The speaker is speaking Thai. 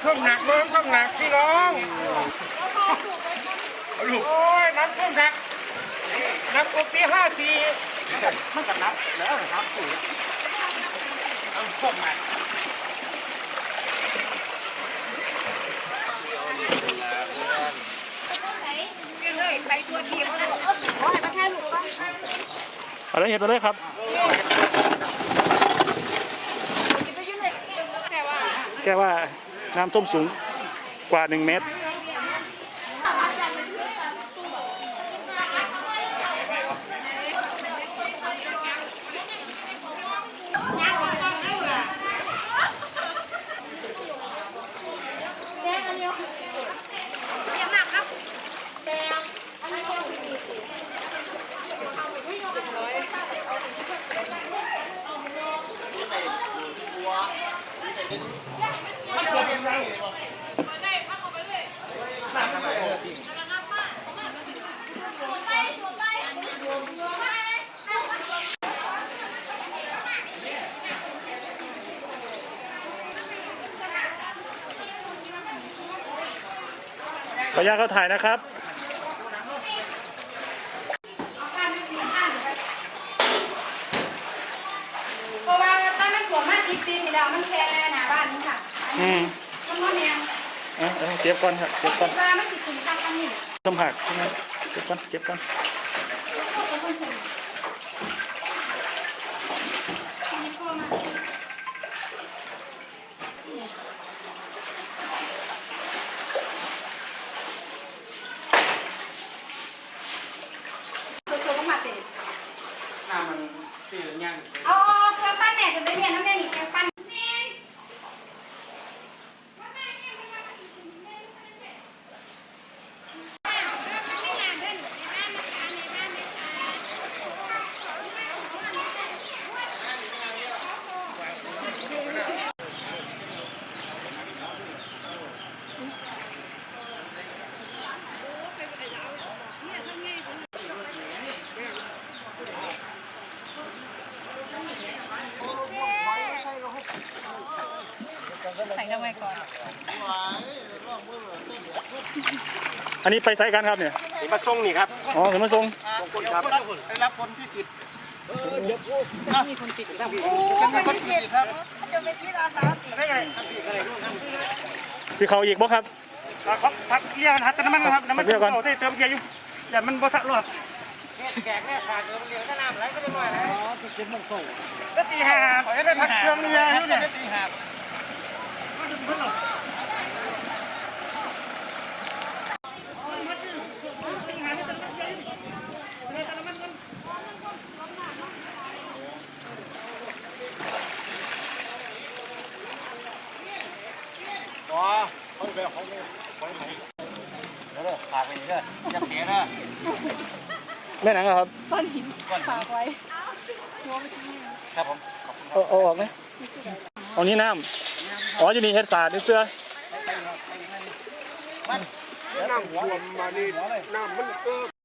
ำท่วมหนักน้ำท่วมหนักพี่น้องโอ้ยน้ำท่วมหนักนักกว่าปีห้าสี่มันก็นับแล้วนะครับปู่น้ำท่วมหนักไปตัวทีมเขาบอกโอ้ยมาแค่ลูกก็เอาเลยเห็นไปเลยครับแค่ว่าแกว่า น้ำท่วมสูงกว่า 1 เมตรแขออนุญาตเข้าถ่ายนะครับ เพราะว่าตอนมันถ่วงมาสิบปีที่แล้วมันแค่หน้าบ้านนี่ค่ะ อืม มันว่าแนวเอาเอาเก็บก่อนครับเก็บก่อนว่ามันติดถึงตั้งอันนี้ต้มผักใช่ไหมเก็บก่อนเก็บก่อนตัวโซ่ก็มาเตะน้ำมันตีหรือยังเอาเครื่องปั้นแม่จะได้เมียน้ำแม่นี่เครื่ องปั้นแม่อันนี้ไปไซส์กันครับเนี่ยนี่มาส่งนี่ครับอ๋อถึงมาส่งขอบคุณครับได้รับคนที่ผิดเออเดี๋ยวพูดนะมีคนผิดครับยังมีคนผิดครับพี่เขาอีกบ่ครับครับพักเกียร์นะครับแต่น้ำมันนะครับน้ำมันพักเกียร์ก่อนโอ้ได้เติมเกียร์อยู่อย่ามันบ่ทักรอดก็ตีห้าขอให้ได้พักเครื่องเรือให้ได้ตีหา บอ๋อเขาไปเขาไปเขาไปเดี๋ยวเด้อพาไปนี่เด้ออย่าเสียเด้อแม่หนังอะครับครับผมเอาเอาออกไหมเอานี่น้ำ อ๋ออยู่นี่เฮ็ดสาดนี่เสื้อน้ำหัวมานี่น้ำมันเออ